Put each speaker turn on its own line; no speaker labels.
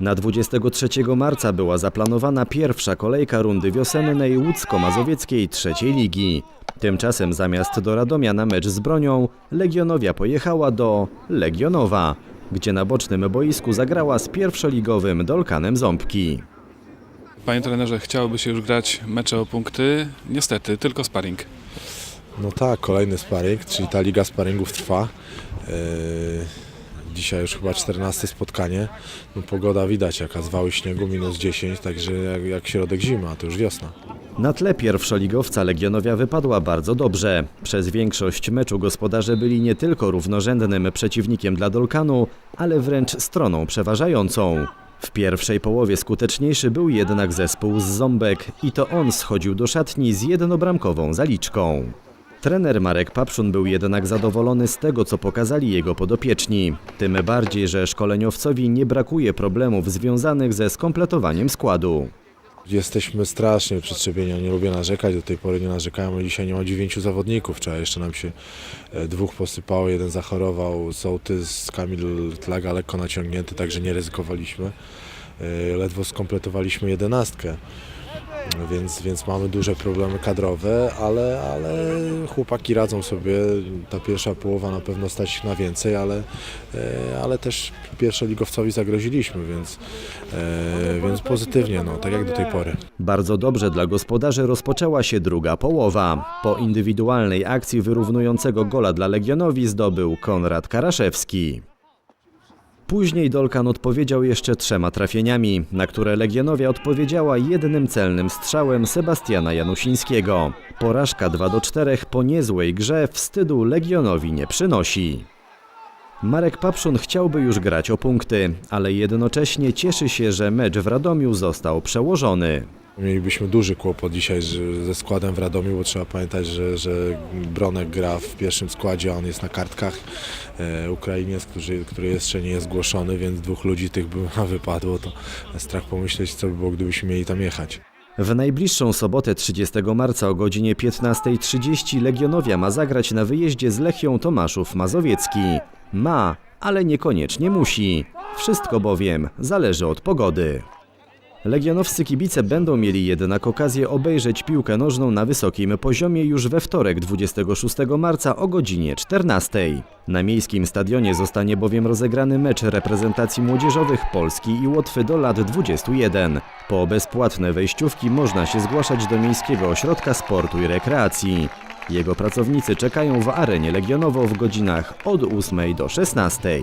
Na 23 marca była zaplanowana pierwsza kolejka rundy wiosennej łódzko-mazowieckiej trzeciej ligi. Tymczasem zamiast do Radomia na mecz z bronią, Legionowia pojechała do Legionowa, gdzie na bocznym boisku zagrała z pierwszoligowym Dolkanem Ząbki.
Panie trenerze, chciałoby się już grać mecze o punkty. Niestety, tylko sparring.
No tak, kolejny sparring, czyli ta liga sparingów trwa. Yy, Dzisiaj już chyba 14 spotkanie. No, pogoda widać, jaka zwały śniegu, minus 10, także jak, jak środek zimy, a to już wiosna.
Na tle pierwszoligowca Legionowia wypadła bardzo dobrze. Przez większość meczu gospodarze byli nie tylko równorzędnym przeciwnikiem dla Dolkanu, ale wręcz stroną przeważającą. W pierwszej połowie skuteczniejszy był jednak zespół z Ząbek i to on schodził do szatni z jednobramkową zaliczką. Trener Marek Papszun był jednak zadowolony z tego, co pokazali jego podopieczni. Tym bardziej, że szkoleniowcowi nie brakuje problemów związanych ze skompletowaniem składu.
Jesteśmy strasznie przyczepieni, nie lubię narzekać, do tej pory nie narzekałem, dzisiaj nie ma dziewięciu zawodników, wczoraj jeszcze nam się e, dwóch posypało, jeden zachorował, Sołtys, Kamil Tlaga lekko naciągnięty, także nie ryzykowaliśmy. E, Ledwo skompletowaliśmy jedenastkę, więc, więc mamy duże problemy kadrowe, ale, ale chłopaki radzą sobie, ta pierwsza połowa na pewno stać ich na więcej, ale, e, ale też pierwszoligowcowi zagroziliśmy, więc, e, więc pozytywnie, no, tak jak do tej pory.
Bardzo dobrze dla gospodarzy rozpoczęła się druga połowa. Po indywidualnej akcji wyrównującego gola dla Legionowi zdobył Konrad Karaszewski. Później Dolkan odpowiedział jeszcze trzema trafieniami, na które Legionowia odpowiedziała jednym celnym strzałem Sebastiana Janusińskiego. Porażka 2 do 4 po niezłej grze wstydu Legionowi nie przynosi. Marek Papszun chciałby już grać o punkty, ale jednocześnie cieszy się, że mecz w Radomiu został przełożony.
Mielibyśmy duży kłopot dzisiaj ze składem w Radomiu, bo trzeba pamiętać, że, że Bronek gra w pierwszym składzie, a on jest na kartkach. E, Ukrainiec, który, który jeszcze nie jest zgłoszony, więc dwóch ludzi tych by wypadło, to strach pomyśleć, co by było, gdybyśmy mieli tam jechać.
W najbliższą sobotę 30 marca o godzinie 15.30 Legionowia ma zagrać na wyjeździe z Lechią Tomaszów Mazowiecki. Ma, ale niekoniecznie musi. Wszystko bowiem zależy od pogody. Legionowscy kibice będą mieli jednak okazję obejrzeć piłkę nożną na wysokim poziomie już we wtorek 26 marca o godzinie 14. Na miejskim stadionie zostanie bowiem rozegrany mecz reprezentacji młodzieżowych Polski i Łotwy do lat 21. Po bezpłatne wejściówki można się zgłaszać do Miejskiego Ośrodka Sportu i Rekreacji. Jego pracownicy czekają w arenie Legionowo w godzinach od 8 do 16.